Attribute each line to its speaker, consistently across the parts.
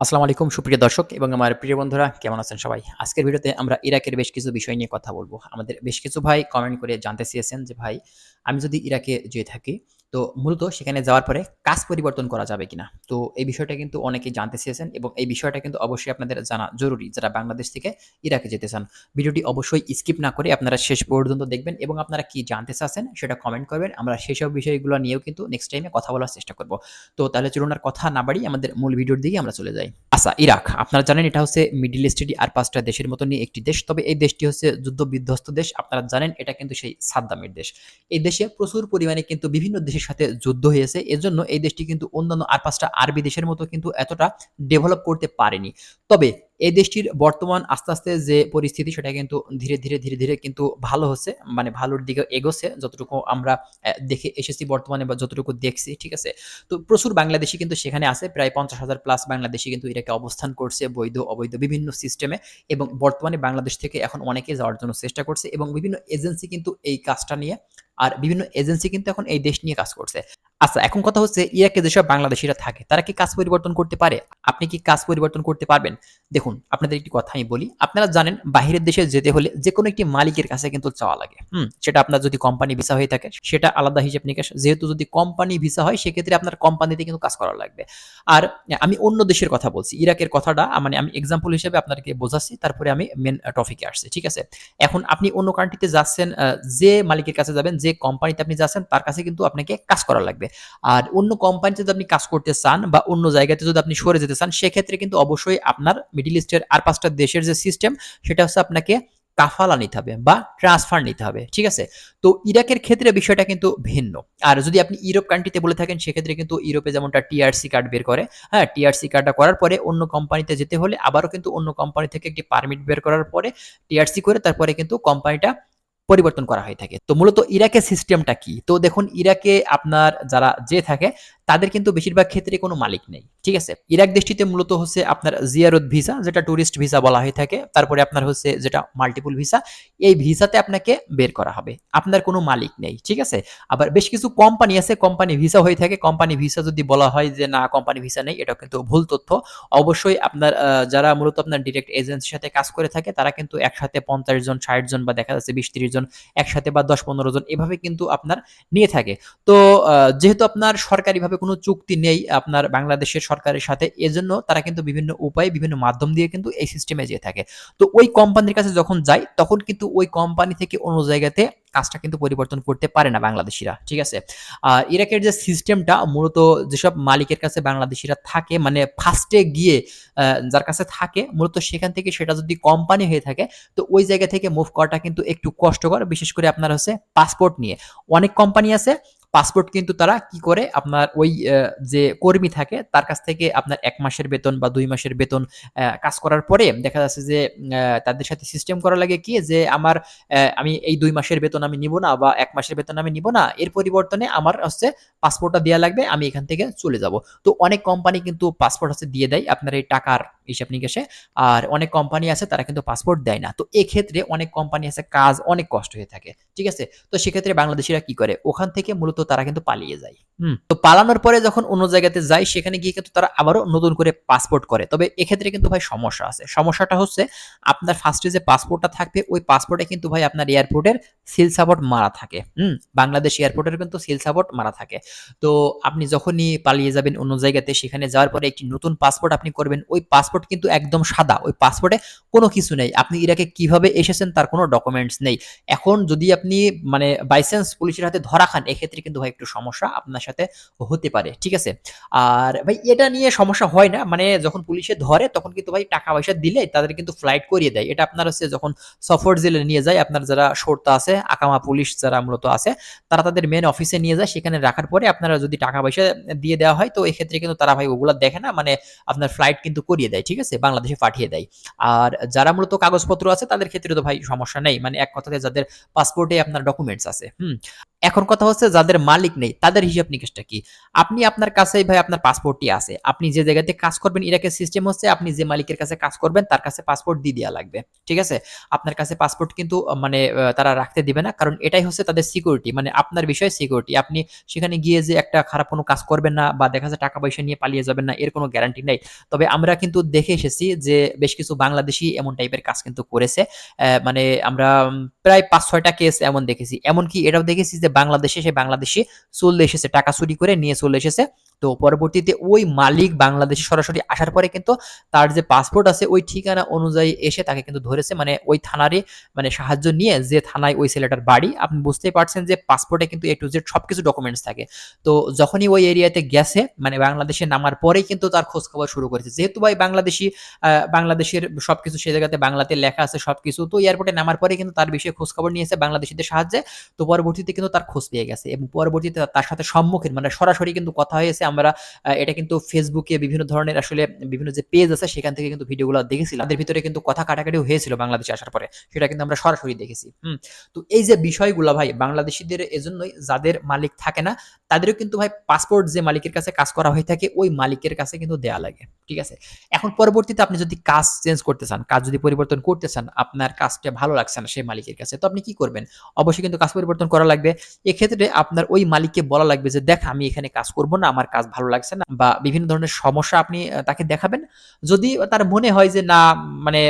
Speaker 1: আসসালামু আলাইকুম, সুপ্রিয় দর্শক এবং আমার প্রিয় বন্ধুরা, কেমন আছেন সবাই? আজকের ভিডিওতে আমরা ইরাকের বেশ কিছু বিষয় নিয়ে কথা বলব। আমাদের বেশ কিছু ভাই কমেন্ট করে জানতে চেয়েছেন যে, ভাই, আমি যদি ইরাকে যেয়ে থাকি তো মূলত সেখানে যাওয়ার পরে কাজ পরিবর্তন করা যাবে কিনা? তো এই বিষয়টা কিন্তু অনেকেই জানতে চেয়েছেন এবং এই বিষয়টা কিন্তু অবশ্যই আপনাদের জানা জরুরি যারা বাংলাদেশ থেকে ইরাকে যেতে চান। ভিডিওটি অবশ্যই স্কিপ না করে আপনারা শেষ পর্যন্ত দেখবেন এবং আপনারা কি জানতে চাচ্ছেন সেটা কমেন্ট করবেন। আমরা সেসব বিষয়গুলো নিয়েও কিন্তু নেক্সট টাইমে কথা বলার চেষ্টা করব। তো তাহলে চলুন আর কথা না বাড়ি আমাদের মূল ভিডিওর দিকে আমরা চলে যাই। আচ্ছা ইরাক। আপনারা জানেন এটা হচ্ছে মিডিল ইস্টেরই আর পাঁচটা দেশের মতো নিয়ে একটি দেশ। তবে এই দেশটি হচ্ছে যুদ্ধ বিধ্বস্ত দেশ। আপনারা জানেন এটা কিন্তু সেই সাদ্দামের দেশ। এই দেশে প্রচুর পরিমাণে কিন্তু বিভিন্ন দেশের সাথে যুদ্ধ হয়েছে। এজন্য এই দেশটি কিন্তু অন্যান্য আর পাঁচটা আরবি দেশের মতো কিন্তু এতটা ডেভেলপ করতে পারেনি। তবে এই দেশটির বর্তমান আস্তে আস্তে যে পরিস্থিতি, সেটা কিন্তু ধীরে ধীরে ধীরে ধীরে কিন্তু ভালো হচ্ছে মানে ভালোর দিকে এগোছে যতটুকু আমরা দেখে এসেছি বর্তমানে বা যতটুকু দেখছি, ঠিক আছে? তো প্রচুর বাংলাদেশি কিন্তু সেখানে আছে, প্রায় পঞ্চাশ হাজার প্লাস বাংলাদেশি কিন্তু ইরাকে অবস্থান করছে, বৈধ, অবৈধ বিভিন্ন সিস্টেমে এবং বর্তমানে বাংলাদেশ থেকে এখন অনেকে যাওয়ার জন্য চেষ্টা করছে এবং বিভিন্ন এজেন্সি কিন্তু এই কাজটা নিয়ে, আর বিভিন্ন এজেন্সি কিন্তু এখন এই দেশ নিয়ে কাজ করছে। আচ্ছা এখন কথা হচ্ছে ইরাকে যেসব বাংলাদেশিরা থাকে, তারা কি কাজ পরিবর্তন করতে পারে? আপনি কি কাজ পরিবর্তন করতে পারবেন? দেখুন, আপনাদের একটি কথা আমি বলি। আপনারা জানেন, বাহিরের দেশে যেতে হলে যে কোনো একটি মালিকের কাছে কিন্তু চাওয়া লাগে। হুম, সেটা আপনার যদি কোম্পানি ভিসা হয়ে থাকে, সেটা আলাদা হিসেব নিকাশ। যেহেতু যদি কোম্পানি ভিসা হয়, সেক্ষেত্রে আপনার কোম্পানিতে কিন্তু কাজ করা লাগবে। আর আমি অন্য দেশের কথা বলছি। ইরাকের কথাটা মানে আমি এক্সাম্পল হিসেবে আপনাকে বোঝাচ্ছি, তারপরে আমি মেন টপিকে আসছি, ঠিক আছে? এখন আপনি অন্য কান্ট্রিতে যাচ্ছেন যে মালিকের কাছে যাবেন, যে কোম্পানিতে আপনি যাচ্ছেন, তার কাছে কিন্তু আপনাকে কাজ করা লাগবে। আর অন্য কোম্পানিতে যদি আপনি কাজ করতে চান বা অন্য জায়গাতে যদি আপনি সরে যেতে চান, সেক্ষেত্রে কিন্তু অবশ্যই আপনার মিডিল ইস্টের আর পাঁচটা দেশের যে সিস্টেম সেটা হচ্ছে আপনাকে কাফালা নিতে হবে বা ট্রান্সফার নিতে হবে, ঠিক আছে? তো ইরাকের ক্ষেত্রে বিষয়টা কিন্তু ভিন্ন। আর যদি আপনি ইউরোপ কান্ট্রিতে বলে থাকেন, সেক্ষেত্রে কিন্তু ইউরোপে যেমনটা টিআরসি কার্ড বের করে হ্যাঁ টিআরসি কার্ডটা করার পরে অন্য কোম্পানিতে যেতে হলে আবারও কিন্তু অন্য কোম্পানি থেকে একটি পারমিট বের করার পরে টিআরসি করে তারপরে কিন্তু কোম্পানিটা পরিবর্তন করা হয়ে থাকে। তো মূলত ইরাকের সিস্টেমটা কি? তো দেখুন, ইরাকে আপনার যারা যে থাকে তাদের কিন্তু বেশিরভাগ ক্ষেত্রে কোনো মালিক নেই। ঠিক আছে? ইরাক দেশটিতে মূলত হচ্ছে আপনার জিয়ারত ভিসা, যেটা ট্যুরিস্ট ভিসা বলা হয়ে থাকে। তারপরে আপনার হচ্ছে যেটা মাল্টিপল ভিসা, এই ভিসাতে আপনাকে বের করা হবে। আপনার কোনো মালিক নেই। ঠিক আছে? আবার বেশ কিছু কোম্পানি আছে কোম্পানি ভিসা হয়ে থাকে। কোম্পানি ভিসা যদি বলা হয় যে, না কোম্পানি ভিসা নেই এটা কিন্তু ভুল তথ্য। অবশ্যই আপনার যারা মূলত আপনার ডিরেক্ট এজেন্সির সাথে কাজ করে থাকে, তারা কিন্তু একসাথে পঞ্চাশ জন, ষাট জন বা দেখা যাচ্ছে বিশ ত্রিশ জন, একসাথে বা দশ পনেরো জন, এভাবে কিন্তু আপনার নিয়ে থাকে। তো যেহেতু আপনার সরকারিভাবে কোনো চুক্তি নেই আপনার বাংলাদেশের সরকারের সাথে। এজন্য তারা কিন্তু বিভিন্ন উপায়ে, বিভিন্ন মাধ্যম দিয়ে কিন্তু এই সিস্টেমে যেয়ে থাকে। তো ওই কোম্পানির কাছে যখন যায়, তখন কিন্তু ওই কোম্পানি থেকে অন্য জায়গাতে কাজটা কিন্তু পরিবর্তন করতে পারে না বাংলাদেশিরা, ঠিক আছে? ইরাকের যে সিস্টেমটা মূলত যেসব মালিকের কাছে বাংলাদেশিরা থাকে মানে ফার্স্টে গিয়ে যার কাছে থাকে, মূলত সেখান থেকে সেটা যদি কোম্পানি হয়ে থাকে, তো ওই জায়গা থেকে মুভ করাটা কিন্তু একটু কষ্টকর। বিশেষ করে আপনার হচ্ছে পাসপোর্ট নিয়ে। অনেক কোম্পানি আছে পাসপোর্ট কিন্তু তারা কি করে? আপনার ওই যে কর্মী থাকে, তার কাছ থেকে আপনার এক মাসের বেতন বা দুই মাসের বেতন কাজ করার পরে দেখা যাচ্ছে যে তাদের সাথে সিস্টেম করা লাগে কি? যে আমার আমি এই দুই মাসের বেতন আমি নিব না বা এক মাসের বেতন আমি নিব না। এর পরিবর্তনে আমার হচ্ছে পাসপোর্টটা দেওয়া লাগবে, আমি এখান থেকে চলে যাব। তো অনেক কোম্পানি কিন্তু পাসপোর্ট হচ্ছে দিয়ে দেয় আপনার এই টাকার হিসাব নিকেশে। আর অনেক কোম্পানি আছে, তারা কিন্তু পাসপোর্ট দেয় না। তো এক্ষেত্রে অনেক কোম্পানি আছে, কাজ অনেক কষ্ট হয়ে থাকে। ঠিক আছে? তো সেক্ষেত্রে বাংলাদেশিরা কি করে? ওখান থেকে মূলত তারা কিন্তু পালিয়ে যায়। হুম। তো পালানোর পরে যখন অন্য জায়গাতে যায় সেখানে গিয়ে কিন্তু তারা আবারও নতুন করে পাসপোর্ট করে। তবে এক্ষেত্রে কিন্তু ভাই সমস্যা আছে। সমস্যাটা হচ্ছে আপনার ফার্স্টে যে পাসপোর্টটা থাকবে ওই পাসপোর্টে কিন্তু ভাই আপনার এয়ারপোর্টের সিল সাপোর্ট মারা থাকে। হুম? বাংলাদেশ এয়ারপোর্টের কিন্তু সিল সাপোর্ট মারা থাকে। তো আপনি যখনই পালিয়ে যাবেন অন্য জায়গাতে সেখানে যাওয়ার পরে একটি নতুন পাসপোর্ট আপনি করবেন ওই পাসপোর্ট কিন্তু একদম সাদা। ওই পাসপোর্টে কোনো কিছু নেই। আপনি ইরাকে কীভাবে এসেছেন তার কোনো ডকুমেন্টস নেই। এখন যদি আপনি মানে বাইসেন্স পুলিশের হাতে ধরা খান এক্ষেত্রে কিন্তু ভাই একটু সমস্যা আপনার সাথে হতে পারে, ঠিক আছে? আর ভাই এটা নিয়ে সমস্যা হয় না মানে যখন পুলিশে ধরে তখন কিন্তু ভাই টাকা পয়সা দিলে তাদের কিন্তু ফ্লাইট করিয়ে দেয়। এটা আপনার হচ্ছে যখন সফর জেলে নিয়ে যায়, আপনার যারা শর্তা আছে, আকামা পুলিশ যারা মূলত আছে, তারা তাদের মেন অফিসে নিয়ে যায়, সেখানে রাখার পরে আপনারা যদি টাকা পয়সা দিয়ে দেওয়া হয় তো এক্ষেত্রে কিন্তু তারা ভাই ওগুলো দেখে না মানে আপনার ফ্লাইট কিন্তু করিয়ে দেয়, ঠিক আছে? বাংলাদেশে পাঠিয়ে দেয়। আর যারা মূলত কাগজপত্র আছে তাদের ক্ষেত্রে তো ভাই সমস্যা নেই মানে এক কথাতে যাদের পাসপোর্টে আপনার ডকুমেন্টস আছে, হুম? এখন কথা হচ্ছে যাদের মালিক নেই, তাদের হিসাব নিকেশটা কি? আপনি আপনার কাছেই ভাই আপনার পাসপোর্টটি আছে, আপনি যে জায়গাতে কাজ করবেন ইরাকের সিস্টেম হচ্ছে আপনি যে মালিকের কাছে কাজ করবেন, তার কাছে পাসপোর্ট দিয়ে দেওয়া লাগবে, ঠিক আছে? আপনার কাছে পাসপোর্ট কিন্তু মানে তারা রাখতে দিবে না, কারণ এটাই হচ্ছে তাদের সিকিউরিটি মানে আপনার বিষয়ে সিকিউরিটি আপনি সেখানে গিয়ে যে একটা খারাপ কোনো কাজ করবেন না বা দেখা যাচ্ছে টাকা পয়সা নিয়ে পালিয়ে যাবেন না, এর কোনো গ্যারান্টি নেই। তবে আমরা কিন্তু দেখে এসেছি যে বেশ কিছু বাংলাদেশি এমন টাইপের কাজ কিন্তু করেছে মানে আমরা প্রায় পাঁচ ছয়টা কেস এমন দেখেছি। এমনকি এটাও দেখেছি যে বাংলাদেশে সে বাংলাদেশি চলে এসেছে টাকা চুরি করে নিয়ে চলে এসেছে। তো পরবর্তীতে ওই মালিক বাংলাদেশে সরাসরি আসার পরে কিন্তু তার যে পাসপোর্ট আছে, ওই ঠিকানা অনুযায়ী এসে তাকে কিন্তু ধরেছে মানে ওই থানারই মানে সাহায্য নিয়ে যে থানায় ওই ছেলেটার বাড়ি। আপনি বুঝতেই পারছেন যে পাসপোর্টে কিন্তু এ টু জেড সবকিছু ডকুমেন্টস থাকে। তো যখনই ওই এরিয়াতে গেছে মানে বাংলাদেশে নামার পরেই কিন্তু তার খোঁজ খবর শুরু করেছে। যেহেতু ভাই বাংলাদেশি বাংলাদেশের সবকিছু সেই জায়গাতে বাংলাতে লেখা আছে সবকিছু, তো এয়ারপোর্টে নামার পরে কিন্তু তার বিষয়ে খোঁজ খবর নিয়েছে বাংলাদেশিদের সাহায্যে তো পরবর্তীতে কিন্তু তার খোঁজ পেয়ে গেছে। এবং পরবর্তীতে তার সাথে সম্মুখীন মানে সরাসরি কিন্তু কথা হয়েছে আমরা এটা কিন্তু ফেসবুকে বিভিন্ন ধরনের আসলে বিভিন্ন যে পেজ আছে, সেখান থেকে কিন্তু ভিডিওগুলো দেখেছিলাম। তাদের ভিতরে কিন্তু কথা কাটাকাটিও হয়েছিল বাংলাদেশে আসার পরে। সেটা কিন্তু আমরা সরাসরি দেখেছি। হুম, তো এই যে বিষয়গুলো ভাই, বাংলাদেশিদের এজন্যই যাদের মালিক থাকে না, তাদেরও কিন্তু ভাই পাসপোর্ট যে মালিকের কাছে কাজ করা হয়ে থাকে, ওই মালিকের কাছে কিন্তু দেয়া লাগে। ঠিক আছে? এখন পরবর্তীতে আপনি যদি কাজ চেঞ্জ করতে চান, কাজ যদি পরিবর্তন করতে চান, আপনার কাজটা ভালো লাগছে না সেই মালিকের কাছে, তো আপনি কি করবেন? অবশ্যই কিন্তু কাজ পরিবর্তন করা লাগবে। এক্ষেত্রে আপনার ওই মালিককে বলা লাগবে যে, দেখ, আমি এখানে কাজ করব না, আমার কাজ ভালো লাগছে না। বা বিভিন্ন ধরনের সমস্যা আপনি তাকে দেখাবেন। যদি তার মনে হয় যে, না মানে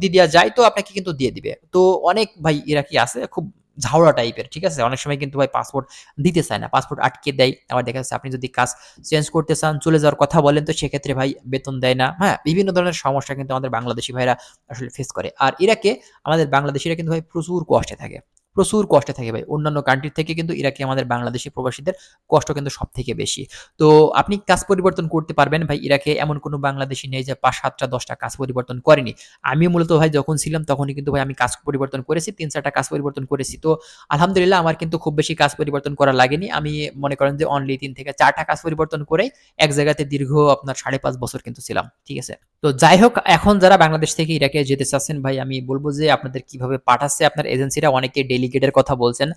Speaker 1: দিয়ে দেওয়া যায়, তো আপনাকে কিন্তু দিয়ে দিবে। তো অনেক ভাই ইরাকি আছে, খুব ঝাউড়া টাইপের ঠিক আছে? অনেক সময় কিন্তু ভাই পাসপোর্ট দিতে চায় না পাসপোর্ট আটকে দেয়। আবার দেখা যাচ্ছে আপনি যদি কাজ চেঞ্জ করতে চান, চলে যাওয়ার কথা বলেন, তো সেক্ষেত্রে ভাই বেতন দেয় না। হ্যাঁ বিভিন্ন ধরনের সমস্যা কিন্তু আমাদের বাংলাদেশি ভাইরা আসলে ফেস করে। আর ইরাকে আমাদের বাংলাদেশিরা কিন্তু ভাই প্রচুর কষ্টে থাকে। প্রচুর কষ্টে থাকে ভাই। অন্যান্য কান্ট্রির থেকে কিন্তু ইরাকে আমাদের বাংলাদেশি প্রবাসীদের কষ্ট কিন্তু সব থেকে বেশি। তো আপনি কাজ পরিবর্তন করতে পারবেন ভাই ইরাকে এমন কোনো বাংলাদেশি নেই যে পাঁচ সাতটা দশটা কাজ পরিবর্তন করেনি। আমি মূলত ভাই যখন ছিলাম তখনই কিন্তু ভাই আমি কাজ পরিবর্তন করেছি, তিন চারটা কাজ পরিবর্তন করেছি। তো আলহামদুলিল্লাহ আমার কিন্তু খুব বেশি কাজ পরিবর্তন করা লাগেনি। আমি মনে করেন যে অনলি তিন থেকে চারটা কাজ পরিবর্তন করে এক জায়গাতে দীর্ঘ আপনার সাড়ে পাঁচ বছর কিন্তু ছিলাম, ঠিক আছে? তো যাই হোক, এখন যারা বাংলাদেশ থেকে ইরাকে যেতে চাচ্ছেন ভাই, আমি বলব যে আপনাদের কীভাবে পাঠাচ্ছে আপনার এজেন্সিরা অনেকে ডেলিগেটের কথা বলছেন।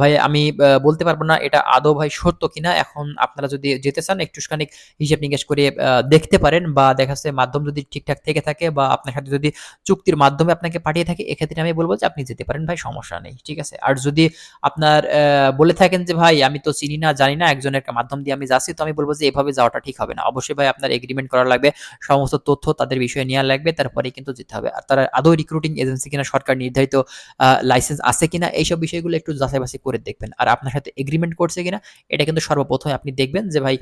Speaker 1: ভাই, আমি বলতে পারব না এটা আদৌ ভাই সত্য কিনা। এখন আপনারা যদি যেতে চান একটুখানি হিসেব নিকেশ করে দেখতে পারেন বা দেখা মাধ্যম যদি ঠিকঠাক থেকে থাকে বা আপনার সাথে যদি চুক্তির মাধ্যমে আপনাকে পাঠিয়ে থাকে, এক্ষেত্রে আমি বলব যে আপনি যেতে পারেন ভাই, সমস্যা নেই, ঠিক আছে? আর যদি আপনার বলে থাকেন যে ভাই, আমি তো চিনি না, জানি না, একজনের মাধ্যম দিয়ে আমি যাচ্ছি, তো আমি বলব যে এভাবে যাওয়াটা ঠিক হবে না। অবশ্যই ভাই, আপনার এগ্রিমেন্ট করা লাগবে, সমস্ত তথ্য তাদের বিষয়ে নেওয়া লাগবে তারপরে কিন্তু যেতে হবে। আর তারা আদৌ রিক্রুটিং এজেন্সি কিনা সরকার নির্ধারিত লাইসেন্স আছে কিনা এইসব বিষয়গুলো একটু যাচাই বাছাই করে দেখবেন। আর আপনার সাথে এগ্রিমেন্ট করছে কিনা, এটা কিন্তু সর্বপ্রথমে আপনি দেখবেন যে, ভাই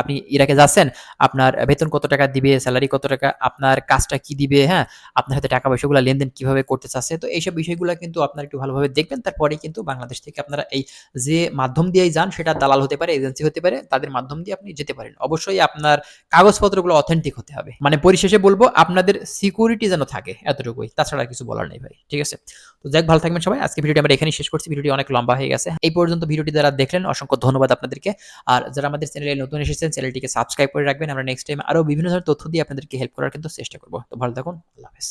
Speaker 1: আপনি ইরাকে যাচ্ছেন, আপনার বেতন কত টাকা দিবে স্যালারি কত টাকা, আপনার কাজটা কি দিবে হ্যাঁ আপনার হাতে টাকা পয়সাগুলো লেনদেন কীভাবে করতে চাচ্ছে, তো এইসব বিষয়গুলো কিন্তু আপনার একটু ভালোভাবে দেখবেন। তারপরে কিন্তু বাংলাদেশ থেকে আপনারা এই যে মাধ্যম দিয়েই যান, সেটা দালাল হতে পারে, এজেন্সি হতে পারে, তাদের মাধ্যম দিয়ে আপনি যেতে পারেন। অবশ্যই আপনার কাগজপত্রগুলো অথেন্টিক হতে হবে। মানে পরিশেষে বলব, আপনাদের সিকিউরিটি যেন থাকে, এতটুকুই। তাছাড়া কিছু বলার নেই, ভাই। ঠিক আছে? তো যাক, ভালো থাকবেন সবাই। আজকে ভিডিওটি আমরা এখানে শেষ করছি। ভিডিওটি অনেক লম্বা হয়ে গেছে। এই পর্যন্ত ভিডিওটি যারা দেখলেন, অসংখ্য ধন্যবাদ আপনাদেরকে। আর যারা আমাদের চ্যানেলে নতুন এসেছেন, চ্যানেলটিকে সাবস্ক্রাইব করে রাখবেন। আমরা নেক্সট টাইম আরও বিভিন্ন ধরনের তথ্য দিয়ে আপনাদেরকে হেল্প করার কিন্তু চেষ্টা করব। তো ভালো থাকুন, আল্লাহ হাফেজ।